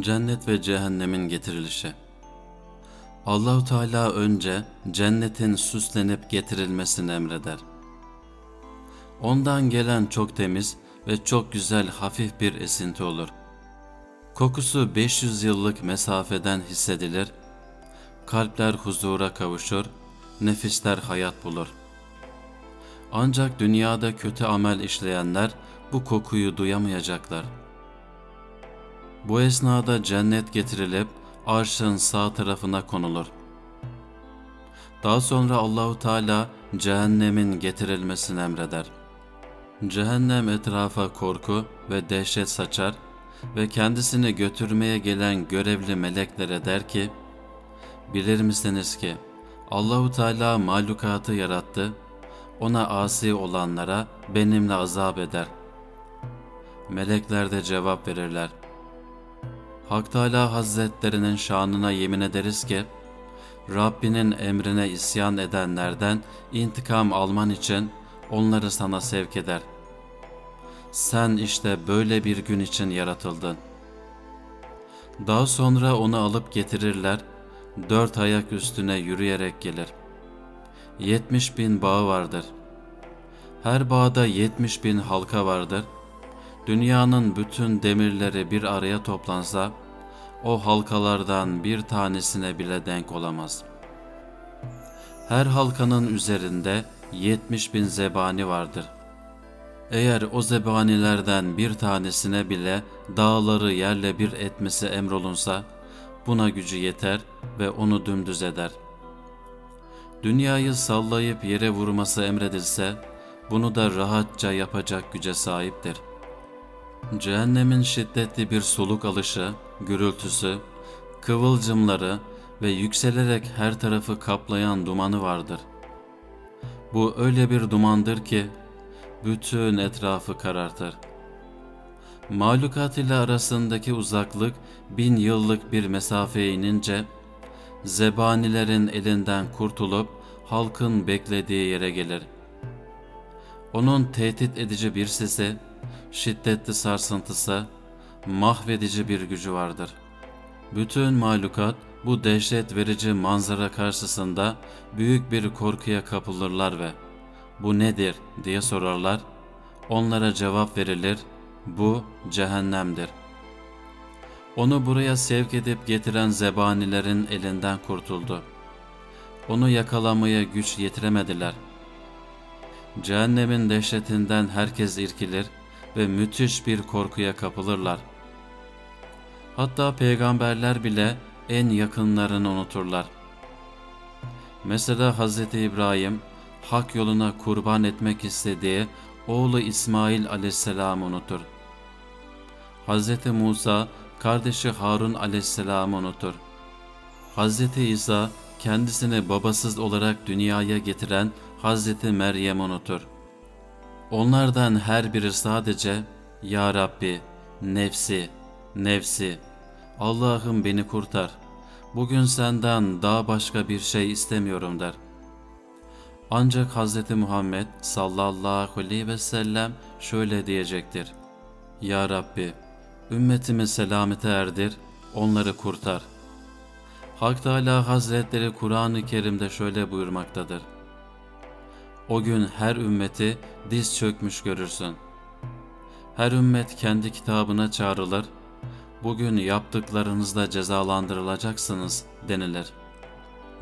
Cennet ve cehennemin getirilişi. Allahu Teala önce cennetin süslenip getirilmesini emreder. Ondan gelen çok temiz ve çok güzel hafif bir esinti olur. Kokusu 500 yıllık mesafeden hissedilir. Kalpler huzura kavuşur, nefisler hayat bulur. Ancak dünyada kötü amel işleyenler bu kokuyu duyamayacaklar. Bu esnada cennet getirilip arşın sağ tarafına konulur. Daha sonra Allahu Teala cehennemin getirilmesini emreder. Cehennem etrafa korku ve dehşet saçar ve kendisini götürmeye gelen görevli meleklere der ki: Bilir misiniz ki Allahu Teala mahlukatı yarattı, ona asi olanlara benimle azap eder. Melekler de cevap verirler. Hak Teala Hazretlerinin şanına yemin ederiz ki, Rabbinin emrine isyan edenlerden intikam alman için onları sana sevk eder. Sen işte böyle bir gün için yaratıldın. Daha sonra onu alıp getirirler, dört ayak üstüne yürüyerek gelir. Yetmiş bin bağı vardır. Her bağda yetmiş bin halka vardır. Dünyanın bütün demirleri bir araya toplansa, o halkalardan bir tanesine bile denk olamaz. Her halkanın üzerinde yetmiş bin zebani vardır. Eğer o zebanilerden bir tanesine bile dağları yerle bir etmesi emrolunsa, buna gücü yeter ve onu dümdüz eder. Dünyayı sallayıp yere vurması emredilse, bunu da rahatça yapacak güce sahiptir. Cehennemin şiddetli bir soluk alışı, gürültüsü, kıvılcımları ve yükselerek her tarafı kaplayan dumanı vardır. Bu öyle bir dumandır ki bütün etrafı karartır. Mahlukat ile arasındaki uzaklık bin yıllık bir mesafeye inince zebanilerin elinden kurtulup halkın beklediği yere gelir. Onun tehdit edici bir sesi, şiddetli sarsıntısı, mahvedici bir gücü vardır. Bütün mahlukat bu dehşet verici manzara karşısında büyük bir korkuya kapılırlar ve bu nedir diye sorarlar. Onlara cevap verilir, bu cehennemdir. Onu buraya sevk edip getiren zebanilerin elinden kurtuldu. Onu yakalamaya güç yetiremediler. Cehennemin dehşetinden herkes irkilir ve müthiş bir korkuya kapılırlar. Hatta peygamberler bile en yakınlarını unuturlar. Mesela Hz. İbrahim hak yoluna kurban etmek istediği oğlu İsmail aleyhisselamı unutur. Hz. Musa kardeşi Harun aleyhisselamı unutur. Hz. İsa kendisini babasız olarak dünyaya getiren Hz. Meryem unutur. Onlardan her biri sadece Ya Rabbi, nefsi, nefsi, Allah'ım beni kurtar. Bugün senden daha başka bir şey istemiyorum der. Ancak Hz. Muhammed sallallahu aleyhi ve sellem şöyle diyecektir. Ya Rabbi, ümmetimi selamete erdir, onları kurtar. Hak Teala Hazretleri Kur'an-ı Kerim'de şöyle buyurmaktadır. O gün her ümmeti diz çökmüş görürsün. Her ümmet kendi kitabına çağrılır, bugün yaptıklarınızda cezalandırılacaksınız denilir.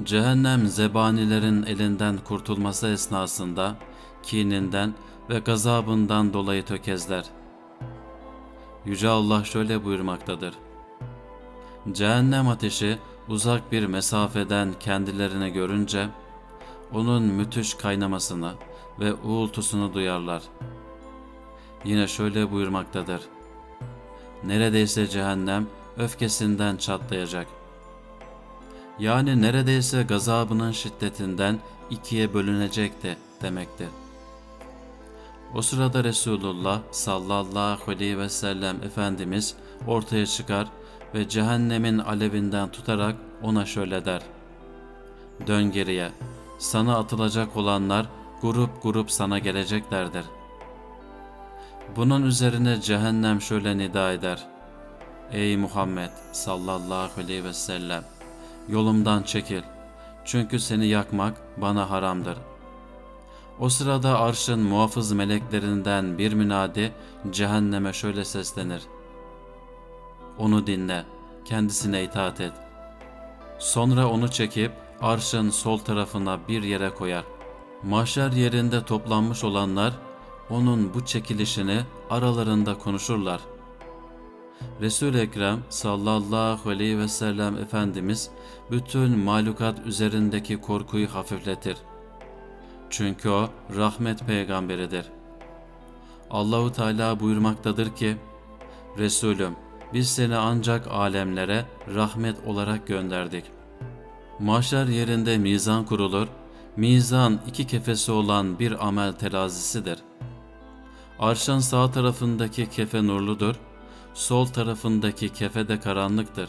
Cehennem zebanilerin elinden kurtulması esnasında kininden ve gazabından dolayı tökezler. Yüce Allah şöyle buyurmaktadır. Cehennem ateşi uzak bir mesafeden kendilerini görünce onun müthiş kaynamasını ve uğultusunu duyarlar. Yine şöyle buyurmaktadır. Neredeyse cehennem öfkesinden çatlayacak. Yani neredeyse gazabının şiddetinden ikiye bölünecekti demektir. O sırada Resulullah sallallahu aleyhi ve sellem Efendimiz ortaya çıkar ve cehennemin alevinden tutarak ona şöyle der. Dön geriye, sana atılacak olanlar grup grup sana geleceklerdir. Bunun üzerine cehennem şöyle nida eder. Ey Muhammed sallallahu aleyhi ve sellem yolumdan çekil. Çünkü seni yakmak bana haramdır. O sırada arşın muhafız meleklerinden bir münadi cehenneme şöyle seslenir. Onu dinle, kendisine itaat et. Sonra onu çekip arşın sol tarafına bir yere koyar. Mahşer yerinde toplanmış olanlar onun bu çekilişini aralarında konuşurlar. Resul-i Ekrem sallallahu aleyhi ve sellem Efendimiz bütün mahlukat üzerindeki korkuyu hafifletir. Çünkü o rahmet peygamberidir. Allahu Teala buyurmaktadır ki: Resulüm biz seni ancak alemlere rahmet olarak gönderdik. Mahşer yerinde mizan kurulur. Mizan iki kefesi olan bir amel terazisidir. Arşın sağ tarafındaki kefe nurludur, sol tarafındaki kefe de karanlıktır.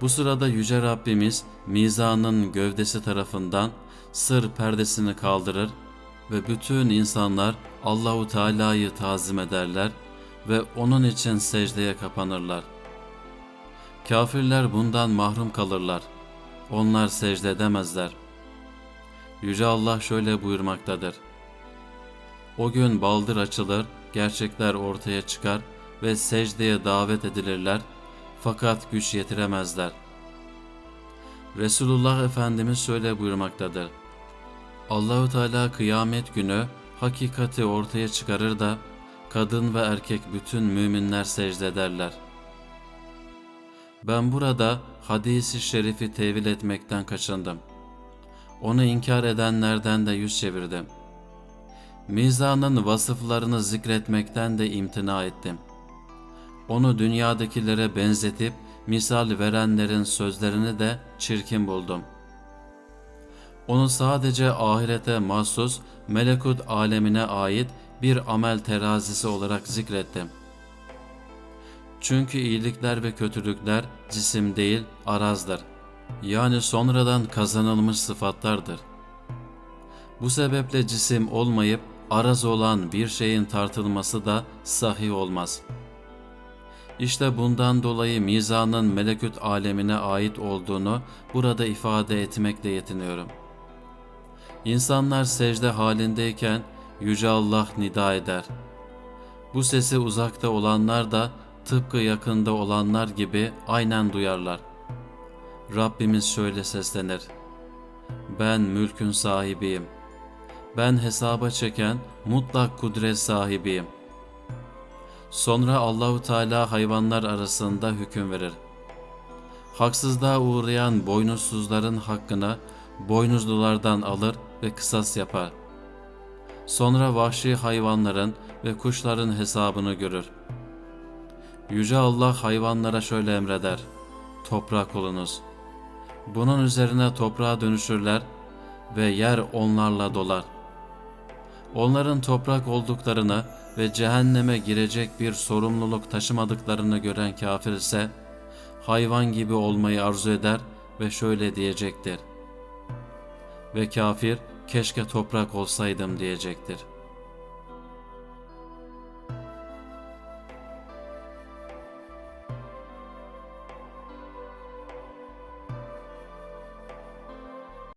Bu sırada Yüce Rabbimiz mizanın gövdesi tarafından sır perdesini kaldırır ve bütün insanlar Allahu Teala'yı tazim ederler ve onun için secdeye kapanırlar. Kafirler bundan mahrum kalırlar. Onlar secde edemezler. Yüce Allah şöyle buyurmaktadır. O gün baldır açılır, gerçekler ortaya çıkar ve secdeye davet edilirler fakat güç yetiremezler. Resulullah Efendimiz şöyle buyurmaktadır. Allahu Teala kıyamet günü hakikati ortaya çıkarır da kadın ve erkek bütün müminler secde ederler. Ben burada hadisi şerifi tevil etmekten kaçındım. Onu inkar edenlerden de yüz çevirdim. Mizanın vasıflarını zikretmekten de imtina ettim. Onu dünyadakilere benzetip misal verenlerin sözlerini de çirkin buldum. Onu sadece ahirete mahsus melekut alemine ait bir amel terazisi olarak zikrettim. Çünkü iyilikler ve kötülükler cisim değil arazdır. Yani sonradan kazanılmış sıfatlardır. Bu sebeple cisim olmayıp araz olan bir şeyin tartılması da sahih olmaz. İşte bundan dolayı mizanın melekut alemine ait olduğunu burada ifade etmekle yetiniyorum. İnsanlar secde halindeyken Yüce Allah nida eder. Bu sesi uzakta olanlar da tıpkı yakında olanlar gibi aynen duyarlar. Rabbimiz şöyle seslenir. Ben mülkün sahibiyim. Ben hesaba çeken mutlak kudret sahibiyim. Sonra Allahu Teala hayvanlar arasında hüküm verir. Haksızlığa uğrayan boynuzsuzların hakkını boynuzlulardan alır ve kısas yapar. Sonra vahşi hayvanların ve kuşların hesabını görür. Yüce Allah hayvanlara şöyle emreder. Toprak olunuz. Bunun üzerine toprağa dönüşürler ve yer onlarla dolar. Onların toprak olduklarını ve cehenneme girecek bir sorumluluk taşımadıklarını gören kafir ise hayvan gibi olmayı arzu eder ve şöyle diyecektir. Ve kafir keşke toprak olsaydım diyecektir.''